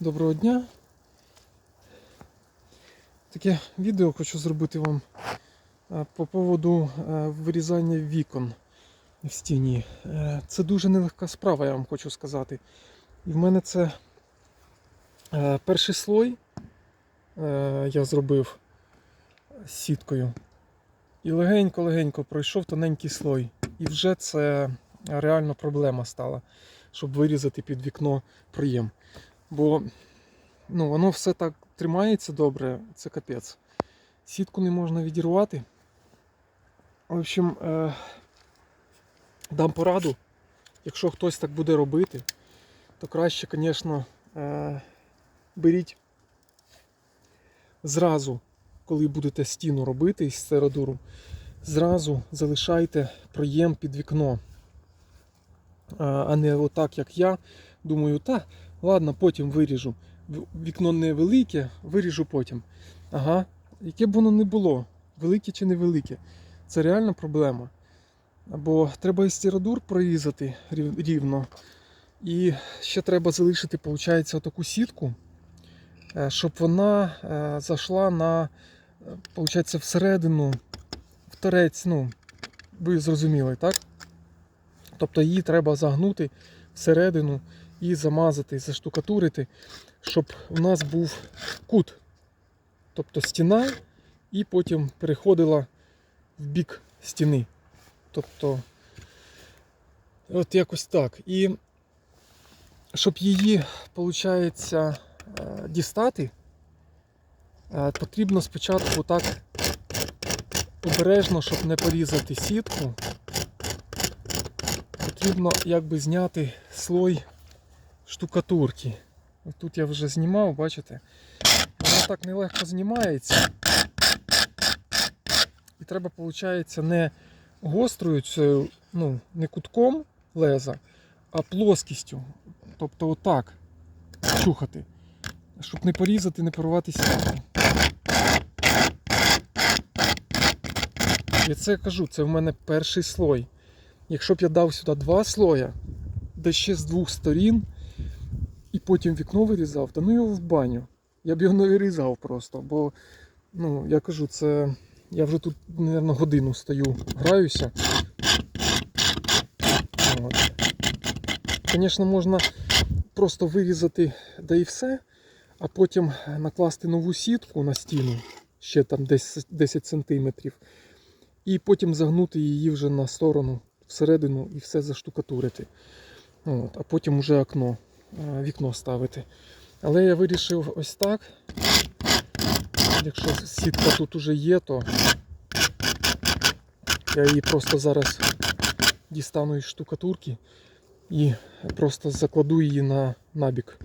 Доброго дня. Таке відео хочу зробити вам е, по поводу е, вирізання вікон в стіні. Е, Це дуже нелегка справа, я вам хочу сказати. І в мене це перший слой я зробив з сіткою. І легенько-легенько пройшов тоненький слой. І вже це реально проблема стала, щоб вирізати під вікно проєм. Бо ну, воно все так тримається добре, це капець. Сітку не можна відірвати. В общем, е, дам пораду. Якщо хтось так буде робити, то краще, звісно, е, беріть зразу, коли будете стіну робити із середуру, зразу залишайте проєм під вікно. А- А не отак, як я. Думаю, та, ладно, потім виріжу. Вікно невелике, виріжу потім. Ага, яке б воно не було, велике чи невелике, це реальна проблема. Бо треба і стіродур прорізати рівно. І ще треба залишити, виходить, отаку сітку, е, щоб вона е, зайшла на, виходить, всередину, в торець, ну, ви зрозуміли, так? Тобто її треба загнути всередину і замазати, заштукатурити, щоб у нас був кут. Тобто стіна, і потім переходила в бік стіни. Тобто, от якось так. І щоб її, виходить, дістати, е, потрібно спочатку так обережно, щоб не порізати сітку. Потрібно якби зняти слой штукатурки. Тут я вже знімав, бачите? Вона так нелегко знімається. І треба, виходить, не гострою цією, ну, не кутком леза, а плоскістю. Тобто отак чухати. Щоб не порізати, не порвати сітку. І це кажу, це в мене перший слой. Якщо б я дав сюди два слоя, де ще з двох сторін, і потім вікно вирізав, та ну його в баню. Я б його не вирізав просто, бо, ну, я кажу, це. Я вже тут, мабуть, годину стою, граюся. От. Звісно, можна просто вирізати, да і все, а потім накласти нову сітку на стіну, ще там десь 10 см, і потім загнути її вже на сторону всередину і все заштукатурити. От, а потім вже окно, вікно ставити. Але я вирішив ось так. Якщо сітка тут уже є, то я її просто зараз дістану із штукатурки і просто закладу її на набік.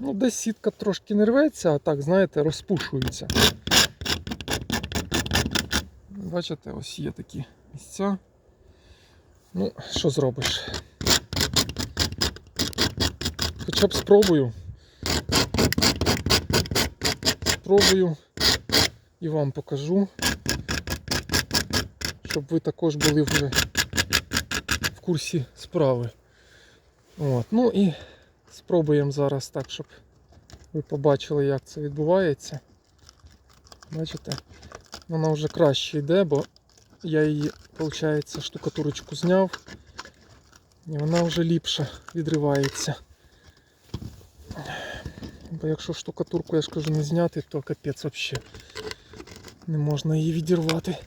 Ну, десь сітка трошки не рветься, а так, знаєте, розпушується. Бачите, ось є такі місця. Ну, що зробиш? Хоча б спробую. Спробую і вам покажу, щоб ви також були вже в курсі справи. От. Ну і спробуємо зараз так, щоб ви побачили, як це відбувається. Бачите? Вона вже краще йде, бо я її, виходить, штукатурочку зняв. І вона вже ліпше відривається. Бо якщо штукатурку, я ж кажу, не зняти, то капець взагалі. Не можна її відірвати.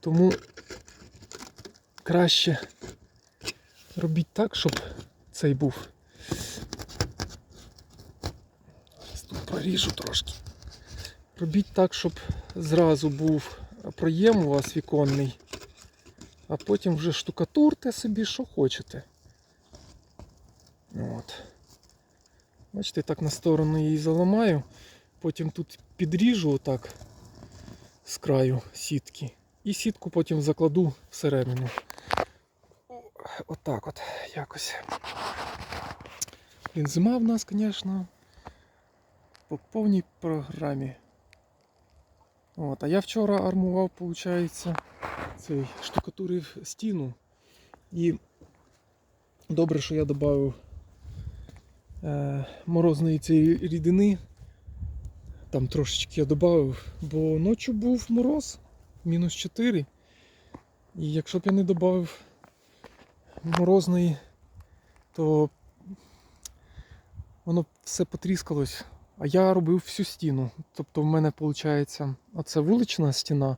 Тому краще робіть так, щоб цей був. Зараз тут поріжу трошки. Робіть так, щоб зразу був проєм у вас віконний, а потім вже штукатурте собі, що хочете. От. Бачите, так на сторону її заламаю, потім тут підріжу отак з краю сітки. І сітку потім закладу всередину. Отак от якось. Він зима в нас, звісно, по повній програмі. От, а я вчора армував, виходить, цей штукатурив стіну. І добре, що я додав е, морозної цієї рідини. Там трошечки я додав, бо ночі був мороз, мінус 4. І якщо б я не додав морозної, то воно все потріскалось. А я робив всю стіну. Тобто в мене виходить оце вулична стіна,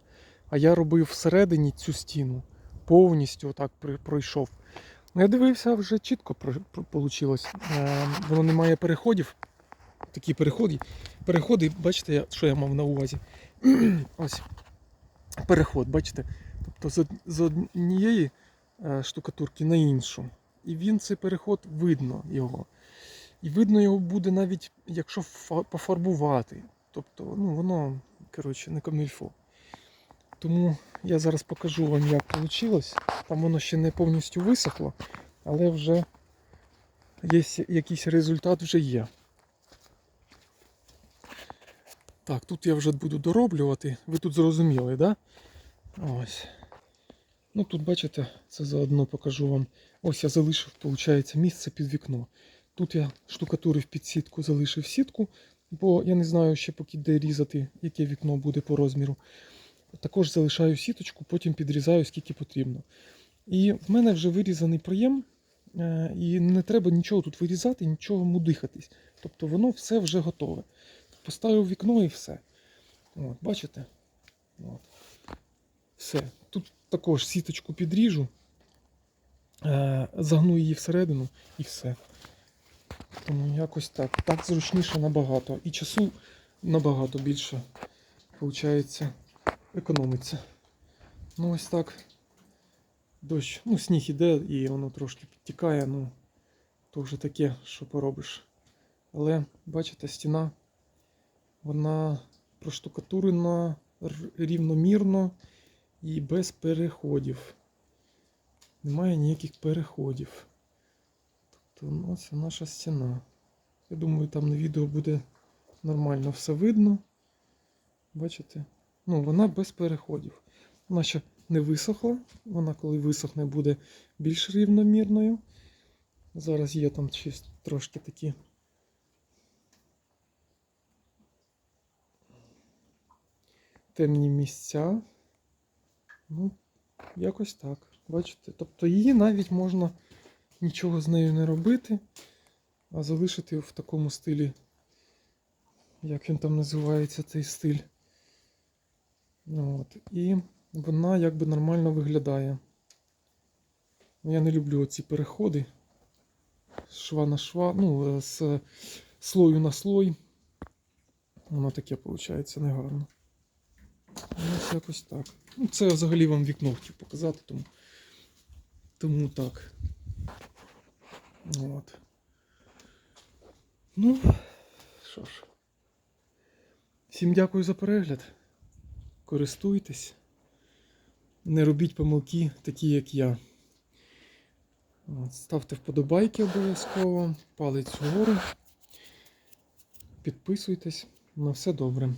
а я робив всередині цю стіну. Повністю отак пройшов. Ну, я дивився, вже чітко вийшло. Е, воно не має переходів. Такі переходи. Переходи, бачите, що я мав на увазі? Ось. Переход, бачите? Тобто з, з однієї е, штукатурки на іншу. І він цей переход видно його. І видно його буде навіть, якщо пофарбувати. Тобто, ну, воно, коротше, не камільфо. Тому я зараз покажу вам, як вийшло. Там воно ще не повністю висохло, але вже є якийсь результат вже є. Так, тут я вже буду дороблювати. Ви тут зрозуміли? Да? Ось. Ну тут бачите, це заодно покажу вам. Ось я залишив, виходить, місце під вікно. Тут я штукатурив під сітку, залишив сітку, бо я не знаю ще поки де різати, яке вікно буде по розміру. Також залишаю сіточку, потім підрізаю скільки потрібно. І в мене вже вирізаний проєм, е, і не треба нічого тут вирізати, нічого мудихатись. Тобто воно все вже готове. Поставив вікно і все. От, бачите? От. Все. Тут також сіточку підріжу, е, загну її всередину і все. Тому якось так. Так зручніше набагато. І часу набагато більше, виходить, економиться. Ну ось так. Дощ, ну сніг іде і воно трошки підтікає, ну то вже таке, що поробиш. Але бачите, стіна, вона проштукатурена рівномірно і без переходів. Немає ніяких переходів. Ну, це наша стіна. Я думаю, там на відео буде нормально все видно. Бачите? Ну, вона без переходів. Вона ще не висохла. Вона, коли висохне, буде більш рівномірною. Зараз є там ще трошки такі. Темні місця. Ну, якось так. Бачите? Тобто її навіть можна нічого з нею не робити, а залишити в такому стилі, як він там називається цей стиль. От. І вона якби нормально виглядає. Ну, Я не люблю оці переходи. Шва на шва, ну, е, з слою на слой. Воно таке виходить негарно. Ну, Ось якось так. Ну, це взагалі вам вікно хотів показати, тому, тому так. От. Ну, що ж. Всім дякую за перегляд. Користуйтесь. Не робіть помилки, такі як я. Ставте вподобайки обов'язково, палець вгору. Підписуйтесь. На все добре.